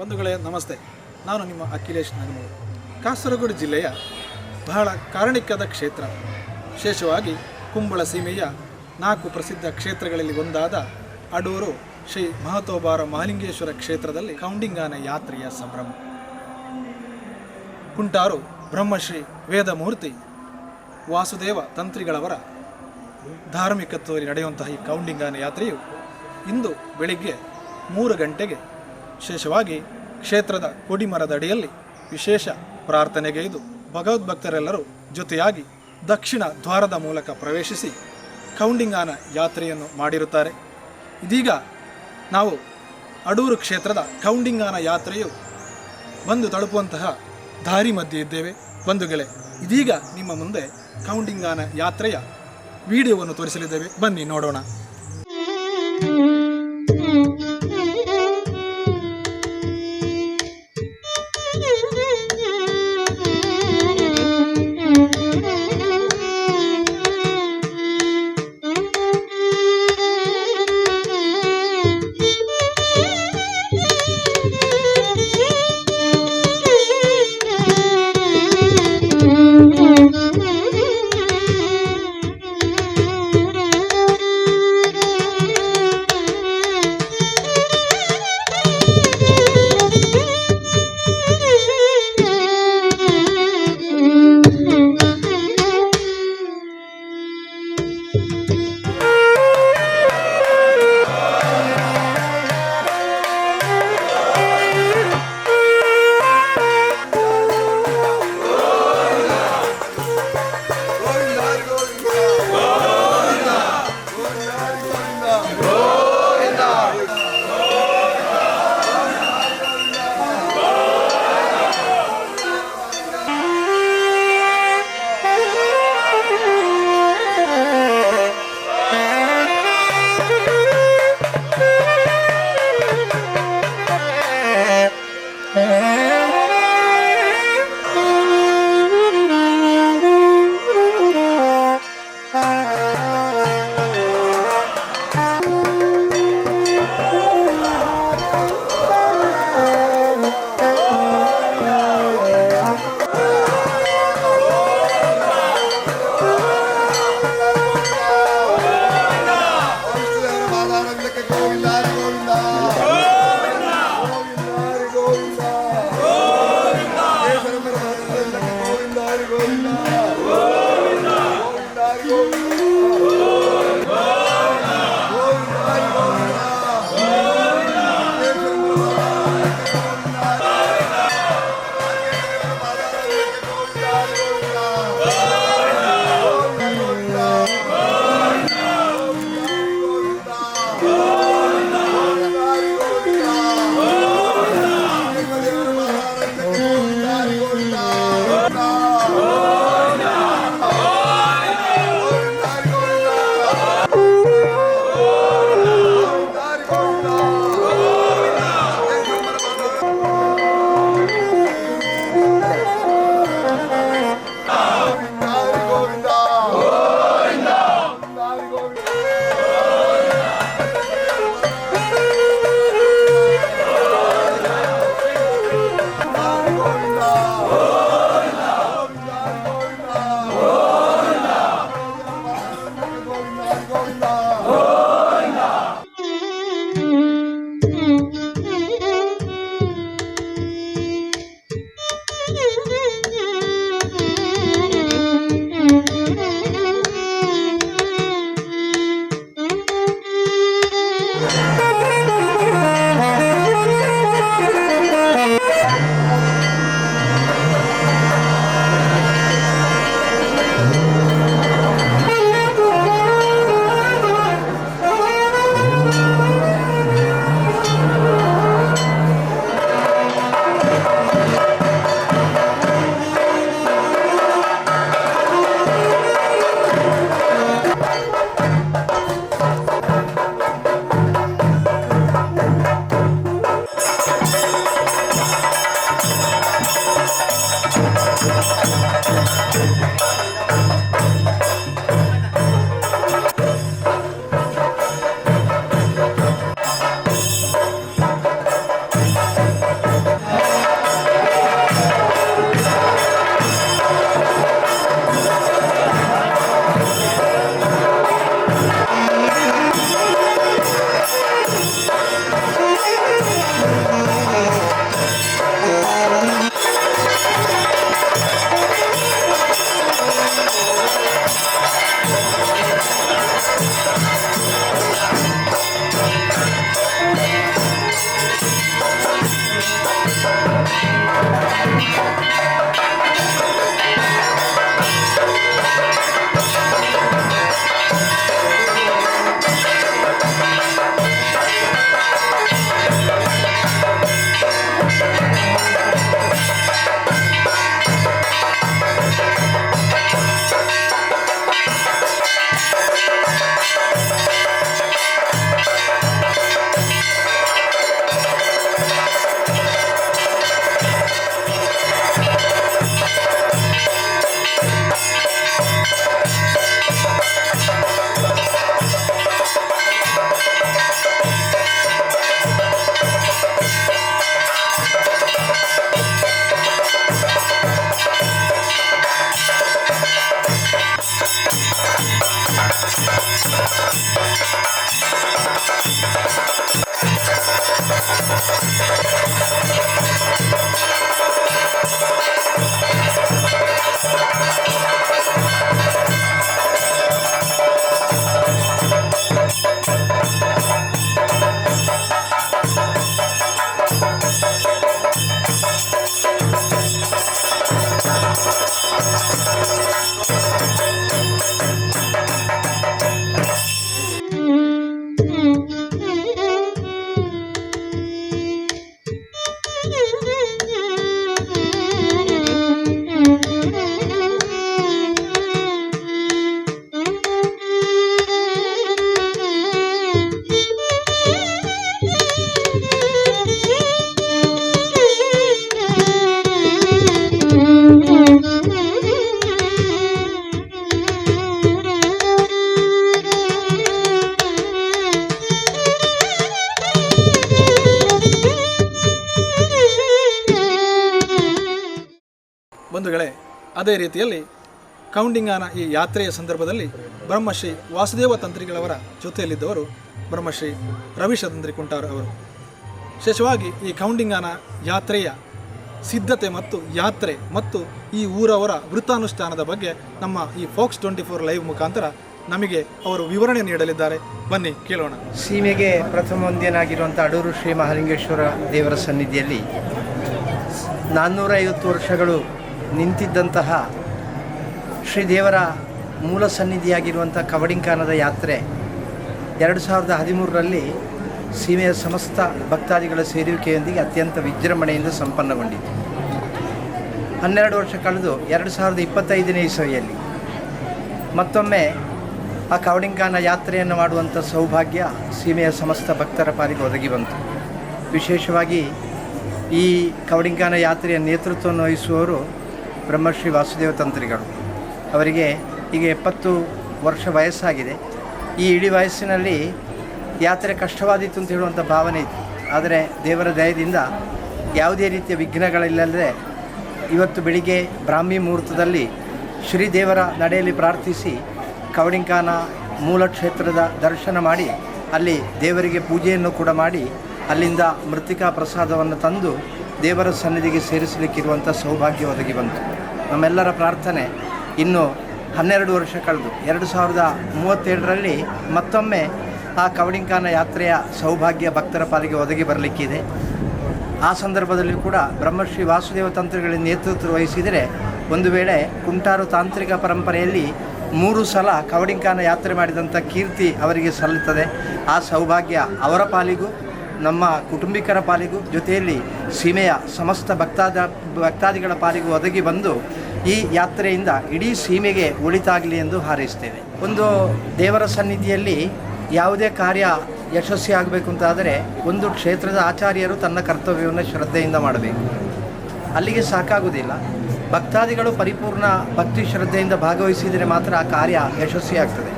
ಬಂಧುಗಳೇ, ನಮಸ್ತೆ. ನಾನು ನಿಮ್ಮ ಅಖಿಲೇಶ್ ನಾಗಮೂರು ಕಾಸರಗೋಡು ಜಿಲ್ಲೆಯ ಬಹಳ ಕಾರಣಿಕದ ಕ್ಷೇತ್ರ. ವಿಶೇಷವಾಗಿ ಕುಂಬಳ ಸೀಮೆಯ ನಾಲ್ಕು ಪ್ರಸಿದ್ಧ ಕ್ಷೇತ್ರಗಳಲ್ಲಿ ಒಂದಾದ ಅಡೂರು ಶ್ರೀ ಮಹತೋಬಾರ ಮಹಾಲಿಂಗೇಶ್ವರ ಕ್ಷೇತ್ರದಲ್ಲಿ ಕೌಂಡಿಂಗಾನ ಯಾತ್ರೆಯ ಸಂಭ್ರಮ. ಕುಂಟಾರು ಬ್ರಹ್ಮಶ್ರೀ ವೇದಮೂರ್ತಿ ವಾಸುದೇವ ತಂತ್ರಿಗಳವರ ಧಾರ್ಮಿಕತ್ವದಲ್ಲಿ ನಡೆಯುವಂತಹ ಈ ಕೌಂಡಿಂಗಾನ ಯಾತ್ರೆಯು ಇಂದು ಬೆಳಿಗ್ಗೆ ಮೂರು ಗಂಟೆಗೆ ವಿಶೇಷವಾಗಿ ಕ್ಷೇತ್ರದ ಕೊಡಿಮರದ ಅಡಿಯಲ್ಲಿ ವಿಶೇಷ ಪ್ರಾರ್ಥನೆಗೈದು ಭಗವದ್ಭಕ್ತರೆಲ್ಲರೂ ಜೊತೆಯಾಗಿ ದಕ್ಷಿಣ ದ್ವಾರದ ಮೂಲಕ ಪ್ರವೇಶಿಸಿ ಕೌಂಡಿಂಗಾನ ಯಾತ್ರೆಯನ್ನು ಮಾಡಿರುತ್ತಾರೆ. ಇದೀಗ ನಾವು ಅಡೂರು ಕ್ಷೇತ್ರದ ಕೌಂಡಿಂಗಾನ ಯಾತ್ರೆಯು ಬಂದು ತಲುಪುವಂತಹ ದಾರಿ ಮಧ್ಯೆ ಇದ್ದೇವೆ. ಬಂಧುಗಳೇ, ಇದೀಗ ನಿಮ್ಮ ಮುಂದೆ ಕೌಂಡಿಂಗಾನ ಯಾತ್ರೆಯ ವಿಡಿಯೋವನ್ನು ತೋರಿಸಲಿದ್ದೇವೆ. ಬನ್ನಿ ನೋಡೋಣ. ಬಂಧುಗಳೇ, ಅದೇ ರೀತಿಯಲ್ಲಿ ಕೌಂಡಿಂಗಾನ ಈ ಯಾತ್ರೆಯ ಸಂದರ್ಭದಲ್ಲಿ ಬ್ರಹ್ಮಶ್ರೀ ವಾಸುದೇವ ತಂತ್ರಿಗಳವರ ಜೊತೆಯಲ್ಲಿದ್ದವರು ಬ್ರಹ್ಮಶ್ರೀ ರವೀಶ ತಂತ್ರಿ ಕುಂಟಾರ್ ಅವರು. ವಿಶೇಷವಾಗಿ ಈ ಕೌಂಡಿಂಗಾನ ಯಾತ್ರೆಯ ಸಿದ್ಧತೆ ಮತ್ತು ಯಾತ್ರೆ ಮತ್ತು ಈ ಊರವರ ವೃತ್ತಾನುಷ್ಠಾನದ ಬಗ್ಗೆ ನಮ್ಮ ಈ ಫೋಕ್ಸ್ ಟ್ವೆಂಟಿ ಫೋರ್ ಲೈವ್ ಮುಖಾಂತರ ನಮಗೆ ಅವರು ವಿವರಣೆ ನೀಡಲಿದ್ದಾರೆ. ಬನ್ನಿ, ಕೇಳೋಣ. ಸೀಮೆಗೆ ಪ್ರಥಮ ಒಂದೇನಾಗಿರುವಂಥ ಅಡೂರು ಶ್ರೀ ಮಹಾಲಿಂಗೇಶ್ವರ ದೇವರ ಸನ್ನಿಧಿಯಲ್ಲಿ ನಾನ್ನೂರೈವತ್ತು ವರ್ಷಗಳು ನಿಂತಿದ್ದಂತಹ ಶ್ರೀದೇವರ ಮೂಲ ಸನ್ನಿಧಿಯಾಗಿರುವಂಥ ಕವಡಿಂಕಾನದ ಯಾತ್ರೆ ಎರಡು ಸಾವಿರದ ಹದಿಮೂರರಲ್ಲಿ ಸೀಮೆಯ ಸಮಸ್ತ ಭಕ್ತಾದಿಗಳ ಸೇರುವಿಕೆಯೊಂದಿಗೆ ಅತ್ಯಂತ ವಿಜೃಂಭಣೆಯಿಂದ ಸಂಪನ್ನಗೊಂಡಿತು. ಹನ್ನೆರಡು ವರ್ಷ ಕಳೆದು ಎರಡು ಸಾವಿರದ ಇಪ್ಪತ್ತೈದನೇ ಇಸವಿಯಲ್ಲಿ ಮತ್ತೊಮ್ಮೆ ಆ ಕವಡಿಂಕಾನ ಯಾತ್ರೆಯನ್ನು ಮಾಡುವಂಥ ಸೌಭಾಗ್ಯ ಸೀಮೆಯ ಸಮಸ್ತ ಭಕ್ತರ ಪಾಲಿಗೆ ಒದಗಿ ಬಂತು. ವಿಶೇಷವಾಗಿ ಈ ಕವಡಿಂಕಾನ ಯಾತ್ರೆಯ ನೇತೃತ್ವವನ್ನು ವಹಿಸುವವರು ಬ್ರಹ್ಮಶ್ರೀ ವಾಸುದೇವ ತಂತ್ರಿಗಳು. ಅವರಿಗೆ ಈಗ ಎಪ್ಪತ್ತು ವರ್ಷ ವಯಸ್ಸಾಗಿದೆ. ಈ ಇಡೀ ವಯಸ್ಸಿನಲ್ಲಿ ಯಾತ್ರೆ ಕಷ್ಟವಾದೀತು ಅಂತ ಹೇಳುವಂಥ ಭಾವನೆ ಇತ್ತು. ಆದರೆ ದೇವರ ದಯದಿಂದ ಯಾವುದೇ ರೀತಿಯ ವಿಘ್ನಗಳಿಲ್ಲದೆ ಇವತ್ತು ಬೆಳಿಗ್ಗೆ ಬ್ರಾಹ್ಮಿ ಮುಹೂರ್ತದಲ್ಲಿ ಶ್ರೀದೇವರ ನಡೆಯಲ್ಲಿ ಪ್ರಾರ್ಥಿಸಿ ಕವಡಿಂಕಾನ ಮೂಲ ಕ್ಷೇತ್ರದ ದರ್ಶನ ಮಾಡಿ ಅಲ್ಲಿ ದೇವರಿಗೆ ಪೂಜೆಯನ್ನು ಕೂಡ ಮಾಡಿ ಅಲ್ಲಿಂದ ಮೃತ್ತಿಕಾ ಪ್ರಸಾದವನ್ನು ತಂದು ದೇವರ ಸನ್ನಿಧಿಗೆ ಸೇರಿಸಲಿಕ್ಕಿರುವಂಥ ಸೌಭಾಗ್ಯ ಒದಗಿ ಬಂತು. ನಮ್ಮೆಲ್ಲರ ಪ್ರಾರ್ಥನೆ ಇನ್ನು ಹನ್ನೆರಡು ವರ್ಷ ಕಳೆದು, ಎರಡು ಸಾವಿರದ ಮೂವತ್ತೇಳರಲ್ಲಿ ಮತ್ತೊಮ್ಮೆ ಆ ಕವಡಿಂಕಾನ ಯಾತ್ರೆಯ ಸೌಭಾಗ್ಯ ಭಕ್ತರ ಪಾಲಿಗೆ ಒದಗಿ ಬರಲಿಕ್ಕಿದೆ. ಆ ಸಂದರ್ಭದಲ್ಲಿ ಕೂಡ ಬ್ರಹ್ಮಶ್ರೀ ವಾಸುದೇವ ತಂತ್ರಗಳ ನೇತೃತ್ವ ವಹಿಸಿದರೆ ಒಂದು ವೇಳೆ ಕುಂಟಾರು ತಾಂತ್ರಿಕ ಪರಂಪರೆಯಲ್ಲಿ ಮೂರು ಸಲ ಕವಡಿಂಕಾನ ಯಾತ್ರೆ ಮಾಡಿದಂಥ ಕೀರ್ತಿ ಅವರಿಗೆ ಸಲ್ಲುತ್ತದೆ. ಆ ಸೌಭಾಗ್ಯ ಅವರ ಪಾಲಿಗೂ, ನಮ್ಮ ಕುಟುಂಬಿಕರ ಪಾಲಿಗೂ ಜೊತೆಯಲ್ಲಿ ಸೀಮೆಯ ಸಮಸ್ತ ಭಕ್ತಾದ ಭಕ್ತಾದಿಗಳ ಪಾಲಿಗೂ ಒದಗಿ ಬಂದು ಈ ಯಾತ್ರೆಯಿಂದ ಇಡೀ ಸೀಮೆಗೆ ಒಳಿತಾಗಲಿ ಎಂದು ಹಾರೈಸ್ತೇವೆ. ಒಂದು ದೇವರ ಸನ್ನಿಧಿಯಲ್ಲಿ ಯಾವುದೇ ಕಾರ್ಯ ಯಶಸ್ವಿ ಆಗಬೇಕು ಅಂತಾದರೆ ಒಂದು ಕ್ಷೇತ್ರದ ಆಚಾರ್ಯರು ತನ್ನ ಕರ್ತವ್ಯವನ್ನು ಶ್ರದ್ಧೆಯಿಂದ ಮಾಡಬೇಕು. ಅಲ್ಲಿಗೆ ಸಾಕಾಗುವುದಿಲ್ಲ. ಭಕ್ತಾದಿಗಳು ಪರಿಪೂರ್ಣ ಭಕ್ತಿ ಶ್ರದ್ಧೆಯಿಂದ ಭಾಗವಹಿಸಿದರೆ ಮಾತ್ರ ಆ ಕಾರ್ಯ ಯಶಸ್ವಿಯಾಗ್ತದೆ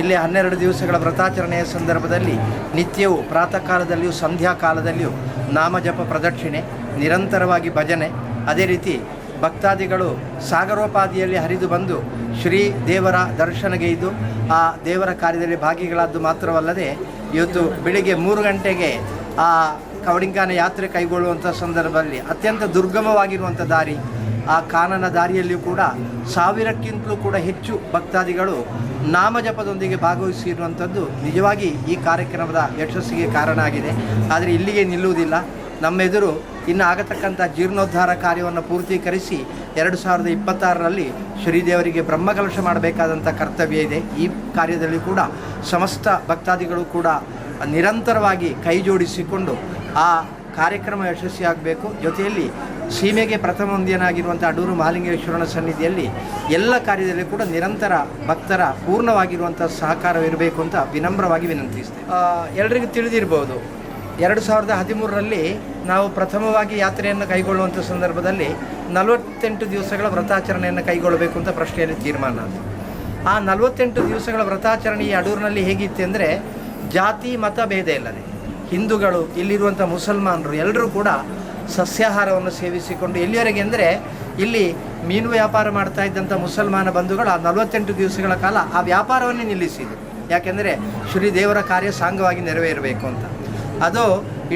ಇಲ್ಲಿ ಹನ್ನೆರಡು ದಿವಸಗಳ ವ್ರತಾಚರಣೆಯ ಸಂದರ್ಭದಲ್ಲಿ ನಿತ್ಯವೂ ಪ್ರಾತಃ ಕಾಲದಲ್ಲಿಯೂ ಸಂಧ್ಯಾ ಕಾಲದಲ್ಲಿಯೂ ನಾಮಜಪ ಪ್ರದಕ್ಷಿಣೆ, ನಿರಂತರವಾಗಿ ಭಜನೆ. ಅದೇ ರೀತಿ ಭಕ್ತಾದಿಗಳು ಸಾಗರೋಪಾದಿಯಲ್ಲಿ ಹರಿದು ಬಂದು ಶ್ರೀ ದೇವರ ದರ್ಶನಗೈದು ಆ ದೇವರ ಕಾರ್ಯದಲ್ಲಿ ಭಾಗಿಗಳಾದ್ದು ಮಾತ್ರವಲ್ಲದೆ ಇವತ್ತು ಬೆಳಿಗ್ಗೆ ಮೂರು ಗಂಟೆಗೆ ಆ ಕವಡಿಂಕಾನ ಯಾತ್ರೆ ಕೈಗೊಳ್ಳುವಂಥ ಸಂದರ್ಭದಲ್ಲಿ ಅತ್ಯಂತ ದುರ್ಗಮವಾಗಿರುವಂಥ ದಾರಿ. ಆ ಕಾನನ ದಾರಿಯಲ್ಲಿಯೂ ಕೂಡ ಸಾವಿರಕ್ಕಿಂತಲೂ ಕೂಡ ಹೆಚ್ಚು ಭಕ್ತಾದಿಗಳು ನಾಮಜಪದೊಂದಿಗೆ ಭಾಗವಹಿಸಿರುವಂಥದ್ದು ನಿಜವಾಗಿ ಈ ಕಾರ್ಯಕ್ರಮದ ಯಶಸ್ಸಿಗೆ ಕಾರಣ ಆಗಿದೆ. ಆದರೆ ಇಲ್ಲಿಗೆ ನಿಲ್ಲುವುದಿಲ್ಲ. ನಮ್ಮೆದುರು ಇನ್ನು ಆಗತಕ್ಕಂಥ ಜೀರ್ಣೋದ್ಧಾರ ಕಾರ್ಯವನ್ನು ಪೂರ್ತೀಕರಿಸಿ ಎರಡು ಸಾವಿರದ ಇಪ್ಪತ್ತಾರರಲ್ಲಿ ಶ್ರೀದೇವರಿಗೆ ಬ್ರಹ್ಮಕಲಶ ಮಾಡಬೇಕಾದಂಥ ಕರ್ತವ್ಯ ಇದೆ. ಈ ಕಾರ್ಯದಲ್ಲಿ ಕೂಡ ಸಮಸ್ತ ಭಕ್ತಾದಿಗಳು ಕೂಡ ನಿರಂತರವಾಗಿ ಕೈ ಜೋಡಿಸಿಕೊಂಡು ಆ ಕಾರ್ಯಕ್ರಮ ಯಶಸ್ವಿಯಾಗಬೇಕು. ಜೊತೆಯಲ್ಲಿ ಸೀಮೆಗೆ ಪ್ರಥಮ ಅಡೂರು ಮಹಾಲಿಂಗೇಶ್ವರನ ಸನ್ನಿಧಿಯಲ್ಲಿ ಎಲ್ಲ ಕಾರ್ಯದಲ್ಲಿ ಕೂಡ ನಿರಂತರ ಭಕ್ತರ ಪೂರ್ಣವಾಗಿರುವಂಥ ಸಹಕಾರವಿರಬೇಕು ಅಂತ ವಿನಮ್ರವಾಗಿ ವಿನಂತಿಸ್ತೇವೆ ಎಲ್ಲರಿಗೂ ತಿಳಿದಿರ್ಬೋದು, ಎರಡು ಸಾವಿರದ ಹದಿಮೂರರಲ್ಲಿ ನಾವು ಪ್ರಥಮವಾಗಿ ಯಾತ್ರೆಯನ್ನು ಕೈಗೊಳ್ಳುವಂಥ ಸಂದರ್ಭದಲ್ಲಿ ನಲವತ್ತೆಂಟು ದಿವಸಗಳ ವ್ರತಾಚರಣೆಯನ್ನು ಕೈಗೊಳ್ಳಬೇಕು ಅಂತ ಪ್ರಶ್ನೆಯಲ್ಲಿ ತೀರ್ಮಾನ ಆಯಿತು. ಆ ನಲವತ್ತೆಂಟು ದಿವಸಗಳ ವ್ರತಾಚರಣೆ ಈ ಅಡೂರಿನಲ್ಲಿ ಹೇಗಿತ್ತು ಅಂದರೆ ಜಾತಿ ಮತ ಭೇದ ಇಲ್ಲದೆ ಹಿಂದೂಗಳು, ಇಲ್ಲಿರುವಂಥ ಮುಸಲ್ಮಾನರು ಎಲ್ಲರೂ ಕೂಡ ಸಸ್ಯಾಹಾರವನ್ನು ಸೇವಿಸಿಕೊಂಡು ಎಲ್ಲಿವರೆಗೆ ಅಂದರೆ ಇಲ್ಲಿ ಮೀನು ವ್ಯಾಪಾರ ಮಾಡ್ತಾ ಇದ್ದಂಥ ಮುಸಲ್ಮಾನ ಬಂಧುಗಳು ಆ ನಲವತ್ತೆಂಟು ದಿವಸಗಳ ಕಾಲ ಆ ವ್ಯಾಪಾರವನ್ನೇ ನಿಲ್ಲಿಸಿದರು. ಯಾಕೆಂದರೆ ಶ್ರೀ ದೇವರ ಕಾರ್ಯ ಸಾಂಗವಾಗಿ ನೆರವೇರಬೇಕು ಅಂತ. ಅದು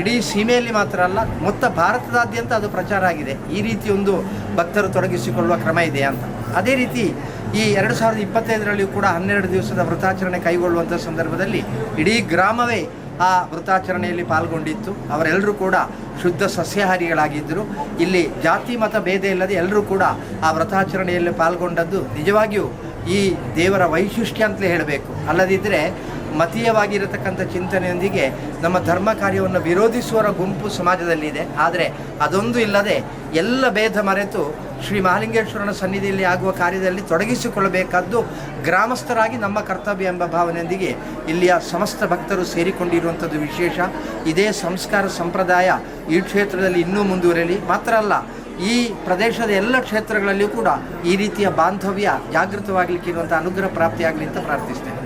ಇಡೀ ಸೀಮೆಯಲ್ಲಿ ಮಾತ್ರ ಅಲ್ಲ, ಮೊತ್ತ ಭಾರತದಾದ್ಯಂತ ಅದು ಪ್ರಚಾರ ಆಗಿದೆ. ಈ ರೀತಿ ಒಂದು ಭಕ್ತರು ತೊಡಗಿಸಿಕೊಳ್ಳುವ ಕ್ರಮ ಇದೆ ಅಂತ. ಅದೇ ರೀತಿ ಈ ಎರಡು ಸಾವಿರದ ಇಪ್ಪತ್ತೈದರಲ್ಲಿಯೂ ಕೂಡ ಹನ್ನೆರಡು ದಿವಸದ ವ್ರತಾಚರಣೆ ಕೈಗೊಳ್ಳುವಂಥ ಸಂದರ್ಭದಲ್ಲಿ ಇಡೀ ಗ್ರಾಮವೇ ಆ ವ್ರತಾಚರಣೆಯಲ್ಲಿ ಪಾಲ್ಗೊಂಡಿತ್ತು. ಅವರೆಲ್ಲರೂ ಕೂಡ ಶುದ್ಧ ಸಸ್ಯಾಹಾರಿಗಳಾಗಿದ್ದರು. ಇಲ್ಲಿ ಜಾತಿ, ಮತ, ಭೇದ ಇಲ್ಲದೆ ಎಲ್ಲರೂ ಕೂಡ ಆ ವ್ರತಾಚರಣೆಯಲ್ಲಿ ಪಾಲ್ಗೊಂಡದ್ದು ನಿಜವಾಗಿಯೂ ಈ ದೇವರ ವೈಶಿಷ್ಟ್ಯ ಅಂತಲೇ ಹೇಳಬೇಕು. ಅಲ್ಲದಿದ್ದರೆ ಮತೀಯವಾಗಿರತಕ್ಕಂಥ ಚಿಂತನೆಯೊಂದಿಗೆ ನಮ್ಮ ಧರ್ಮ ಕಾರ್ಯವನ್ನು ವಿರೋಧಿಸುವರ ಗುಂಪು ಸಮಾಜದಲ್ಲಿದೆ. ಆದರೆ ಅದೊಂದು ಇಲ್ಲದೆ ಎಲ್ಲ ಭೇದ ಮರೆತು ಶ್ರೀ ಮಹಾಲಿಂಗೇಶ್ವರನ ಸನ್ನಿಧಿಯಲ್ಲಿ ಆಗುವ ಕಾರ್ಯದಲ್ಲಿ ತೊಡಗಿಸಿಕೊಳ್ಳಬೇಕಾದ್ದು ಗ್ರಾಮಸ್ಥರಾಗಿ ನಮ್ಮ ಕರ್ತವ್ಯ ಎಂಬ ಭಾವನೆಯೊಂದಿಗೆ ಇಲ್ಲಿಯ ಸಮಸ್ತ ಭಕ್ತರು ಸೇರಿಕೊಂಡಿರುವಂಥದ್ದು ವಿಶೇಷ. ಇದೇ ಸಂಸ್ಕಾರ ಸಂಪ್ರದಾಯ ಈ ಕ್ಷೇತ್ರದಲ್ಲಿ ಇನ್ನೂ ಮುಂದುವರೆಯಲಿ. ಮಾತ್ರ ಅಲ್ಲ, ಈ ಪ್ರದೇಶದ ಎಲ್ಲ ಕ್ಷೇತ್ರಗಳಲ್ಲಿಯೂ ಕೂಡ ಈ ರೀತಿಯ ಬಾಂಧವ್ಯ ಜಾಗೃತವಾಗಲಿಕ್ಕೆ ಇರುವಂಥ ಅನುಗ್ರಹ ಪ್ರಾಪ್ತಿಯಾಗಲಿ ಅಂತ ಪ್ರಾರ್ಥಿಸ್ತೇನೆ.